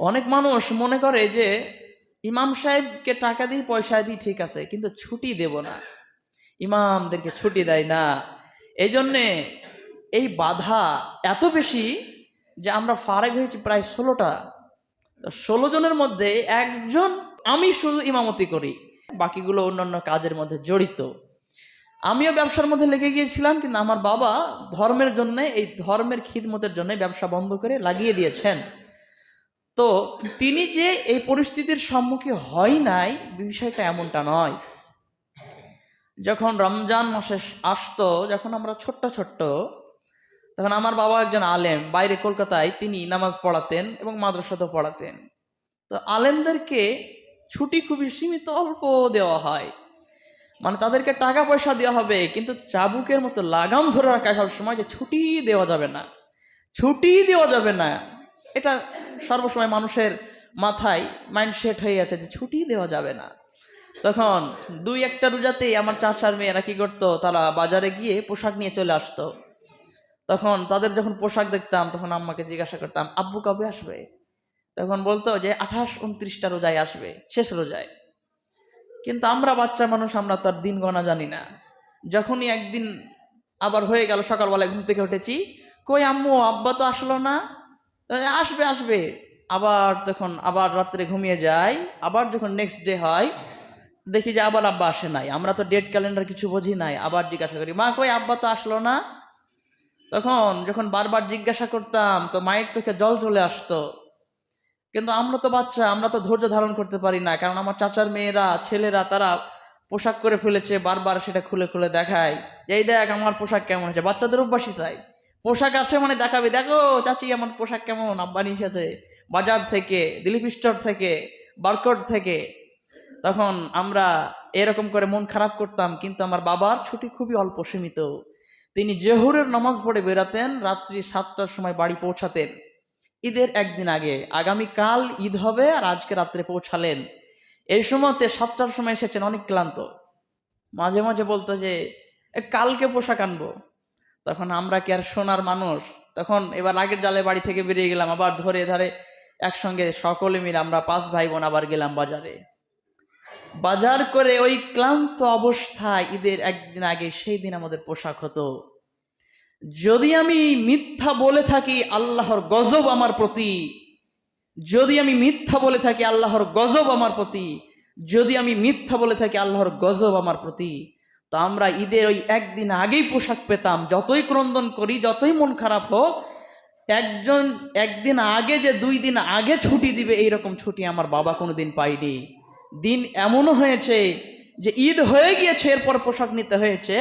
অনেক মানুষ মনে করে যে ইমাম সাহেবকে টাকা দিই পয়সা দিই ঠিক আছে, কিন্তু ছুটি দেব না। ইমামদেরকে ছুটি দেয় না। এই জন্যে এই বাধা এত বেশি যে আমরা ফারেক হয়েছি প্রায় ষোলোটা। তো ষোলো জনের মধ্যে একজন আমি শুধু ইমামতি করি, বাকিগুলো অন্যান্য কাজের মধ্যে জড়িত। আমিও ব্যবসার মধ্যে লেগে গিয়েছিলাম, কিন্তু আমার বাবা ধর্মের জন্য, এই ধর্মের খিদমতের জন্য ব্যবসা বন্ধ করে লাগিয়ে দিয়েছেন। তো তিনি যে এই পরিস্থিতির সম্মুখীন হয় নাই, বিষয়টা এমনটা নয়। যখন রমজান মাসে আসতো, যখন আমরা ছোট্ট ছোট্ট, তখন আমার বাবা একজন আলেম, বাইরে কলকাতায় তিনি নামাজ পড়াতেন এবং মাদ্রাসাতেও পড়াতেন। তো আলেমদেরকে ছুটি খুবই সীমিত, অল্প দেওয়া হয়। মানে তাদেরকে টাকা পয়সা দেওয়া হবে, কিন্তু চাবুকের মতো লাগাম ধরে রাখা সব সময় যে ছুটি দেওয়া যাবে না। ছুটি দেওয়া যাবে না। এটা সর্বসময় মানুষের মাথায় মাইন্ড সেট হয়ে আছে যে ছুটি দেওয়া যাবে না। তখন দুই একটা রোজাতেই আমার চাচার মেয়েরা কি করতো, তারা বাজারে গিয়ে পোশাক নিয়ে চলে আসতো। তখন তাদের যখন পোশাক দেখতাম, তখন আম্মাকে জিজ্ঞাসা করতাম, আব্বু কবে আসবে? তখন বলতো যে, আঠাশ উনত্রিশটা রোজায় আসবে, শেষ রোজায়। কিন্তু আমরা বাচ্চা মানুষ, আমরা তার দিন গণা জানি না। যখনই একদিন আবার হয়ে গেল সকালবেলায় ঘুম থেকে উঠেছি, কই আম্মু, আব্বা তো আসলো না? আসবে আসবে। আবার তখন আবার রাত্রে ঘুমিয়ে যাই, আবার যখন নেক্সট ডে হয়, দেখি যে আবার আব্বা আসে নাই। আমরা তো ডেট ক্যালেন্ডার কিছু বুঝি নাই, আবার জিজ্ঞাসা করি, মা কই, আব্বা তো আসলো না? তখন যখন বারবার জিজ্ঞাসা করতাম, তো মায়ের চোখে জল চলে আসতো। কিন্তু আমরা তো বাচ্চা, আমরা তো ধৈর্য ধারণ করতে পারি না, কারণ আমার চাচার মেয়েরা, ছেলেরা, তারা পোশাক করে ফেলেছে, বারবার সেটা খুলে খুলে দেখায়। এই দেখ, আমার পোশাক কেমন হয়েছে। বাচ্চাদের অভ্যাসই তাই। পোশাক আছে মানে দেখাবে। দেখো, চাচি, আমার পোশাক কেমন? আব্বা নিয়ে এসেছে বাজার থেকে, দিলীপ স্টোর থেকে বারকোট থেকে। তখন আমরা এরকম করে মন খারাপ করতাম, কিন্তু আমার বাবার ছুটি খুবই অল্প সীমিত। তিনি জেহুরের নামাজ পড়ে বেরাতেন রাত্রি সাতটার সময় বাড়ি পৌঁছাতেন। ঈদের একদিন আগে, আগামীকাল ঈদ হবে আর আজকে রাত্রে পৌঁছালেন। এই সময়তে সাতটার সময় এসেছেন, অনেক ক্লান্ত। মাঝে মাঝে বলতো যে কালকে পোশাক আনব। তখন আমরা কি আর সোনার মানুষ? তখন এবার আগের জালে বাড়ি থেকে বেরিয়ে গেলাম, আবার ধরে ধরে একসঙ্গে সকলে মিলে আমরা পাঁচ ভাই বোন আবার গেলাম বাজারে। বাজার করে ওই ক্লান্ত অবস্থায় ঈদের একদিন আগে, সেই দিন আমাদের পোশাক হতো। যদি আমি মিথ্যা বলে থাকি, আল্লাহর গজব আমার প্রতি। যদি আমি মিথ্যা বলে থাকি, আল্লাহর গজব আমার প্রতি। যদি আমি মিথ্যা বলে থাকি, আল্লাহর গজব আমার প্রতি। তো আমরা ঈদের ওই একদিন আগেই পোশাক পেতাম। যতই ক্রন্দন করি, যতই মন খারাপ হোক, একজন একদিন আগে যে দুই দিন আগে ছুটি দিবে এই রকম ছুটি আমার বাবা কোনো দিন পাইনি দিন এমনও হয়েছে যে ঈদ হয়ে গিয়েছে, এরপর পোশাক নিতে হয়েছে।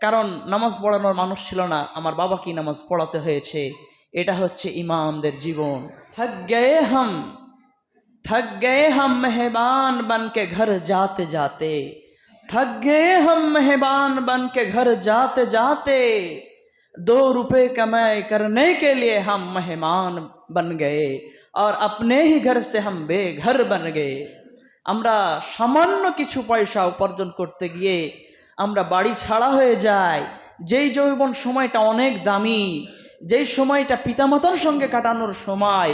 কারণ নামাজ পড়ানোর মানুষ ছিল না, আমার বাবাকেই নামাজ পড়াতে হয়েছে? এটা হচ্ছে ইমামদের জীবন। থক গে হাম থক গে হাম মেহমান বানকে ঘর যাতে যাতে। थक गए हम मेहमान बन के घर जाते जाते दो रुपए कमाए करने के लिए हम मेहमान बन गए और अपने ही घर से हम बेघर बन गए আমরা সামান্য কিছু পয়সা উপার্জন করতে গিয়ে আমরা বাড়ি ছাড়া হয়ে যাই যেই যৌবন সময়টা অনেক দামি যেই সময়টা পিতামাতার সঙ্গে কাটানোর সময়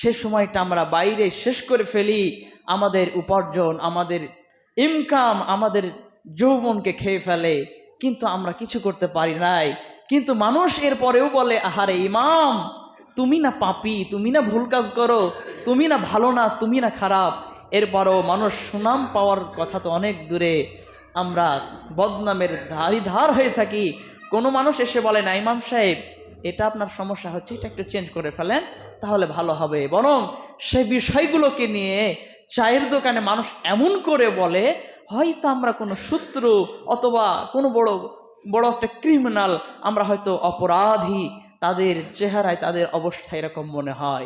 সে সময়টা আমরা বাইরে শেষ করে ফেলি আমাদের উপার্জন আমাদের ইনকাম আমাদের যৌবনকে খেয়ে ফেলে, কিন্তু আমরা কিছু করতে পারি নাই। কিন্তু মানুষ এর পরেও বলে, আহারে ইমাম, তুমি না পাপি, তুমি না ভুল কাজ করো, তুমি না ভালো না, তুমি না খারাপ। এরপরও মানুষ সুনাম পাওয়ার কথা তো অনেক দূরে। আমরা বদনামের ধারি ধার হয়ে থাকি। কোনো মানুষ এসে বলে, না ইমাম সাহেব, এটা আপনার সমস্যা হচ্ছে, এটা একটু চেঞ্জ করে ফেলেন, তাহলে ভালো হবে। বরং সেই বিষয়গুলোকে নিয়ে চায়ের দোকানে মানুষ এমন করে বলে, হয়তো আমরা কোনো সূত্র অথবা কোনো বড় বড় একটা ক্রিমিনাল আমরা হয়তো অপরাধী, তাদের চেহারায় তাদের অবস্থা এরকম মনে হয়।